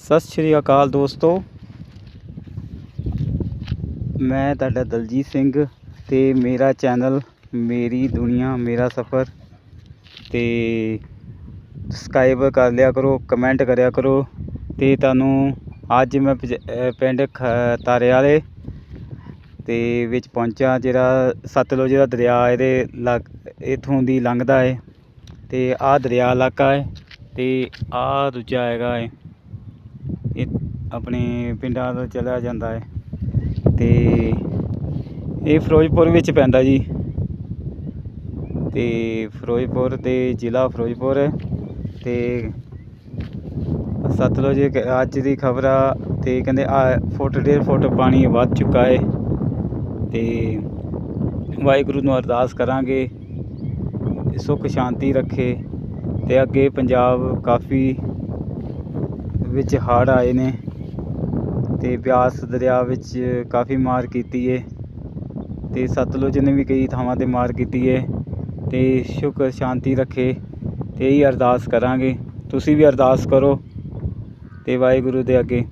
ਸਤਿ ਸ਼੍ਰੀ ਅਕਾਲ ਦੋਸਤੋ। ਮੈਂ ਤੁਹਾਡਾ ਦਲਜੀਤ ਸਿੰਘ ਤੇ ਮੇਰਾ ਚੈਨਲ ਮੇਰੀ ਦੁਨੀਆ, ਮੇਰਾ ਸਫ਼ਰ ਤੇ ਸਬਸਕ੍ਰਾਈਬ ਕਰ ਲਿਆ ਕਰੋ ਕਮੈਂਟ ਕਰਿਆ ਕਰੋ ਤੇ ਤੁਹਾਨੂੰ ਅੱਜ ਮੈਂ ਪਿੰਡ ਖ- ਤਾਰੇ ਵਾਲੇ ਤੇ ਵਿੱਚ ਪਹੁੰਚਾ ਜਿਹੜਾ ਸਤਲੁਜ ਦਾ ਦਰਿਆ ਇਹਦੇ ਲੱਗ, ਇਥੋਂ ਦੀ ਲੰਘਦਾ ਹੈ ਤੇ ਆਹ ਦਰਿਆ ਇਲਾਕਾ ਹੈ ਤੇ ਆਹ ਦੂਜਾ ਹੈਗਾ ਹੈ ਇਹ ਆਪਣੇ ਪਿੰਡਾਂ ਤੋਂ ਚਲਾ ਜਾਂਦਾ ਹੈ ਤੇ ਇਹ ਫਿਰੋਜ਼ਪੁਰ ਵਿੱਚ ਪੈਂਦਾ ਜੀ। ਤੇ ਫਿਰੋਜ਼ਪੁਰ ਤੇ ਜ਼ਿਲ੍ਹਾ ਫਿਰੋਜ਼ਪੁਰ ਹੈ ਤੇ ਸਤਲੁਜ ਅੱਜ ਦੀ ਖਬਰ ਆ ਤੇ ਕਹਿੰਦੇ ਆ ਫੁੱਟ, ਡੇਢ ਫੁੱਟ ਪਾਣੀ ਵੱਧ ਚੁੱਕਾ ਹੈ ਤੇ ਵਾਹਿਗੁਰੂ ਨੂੰ ਅਰਦਾਸ ਕਰਾਂਗੇ, ਸੁੱਖ, ਸ਼ਾਂਤੀ ਰੱਖੇ ਤੇ ਅੱਗੇ ਪੰਜਾਬ ਕਾਫੀ ਵਿੱਚ ਹੜ੍ਹ ਆਏ ਨੇ ਤੇ ਬਿਆਸ ਦਰਿਆ ਵਿੱਚ ਕਾਫੀ ਮਾਰ ਕੀਤੀ ਏ ਤੇ ਸਤਲੁਜ ਨੇ ਵੀ ਕਈ ਥਾਵਾਂ ਤੇ ਮਾਰ ਕੀਤੀ ਏ ਤੇ ਸ਼ੁਕਰ ਸ਼ਾਂਤੀ ਰੱਖੇ ਤੇ ਇਹੀ ਅਰਦਾਸ ਕਰਾਂਗੇ। ਤੁਸੀਂ ਵੀ ਅਰਦਾਸ ਕਰੋ ਤੇ ਵਾਹਿਗੁਰੂ ਦੇ ਅੱਗੇ।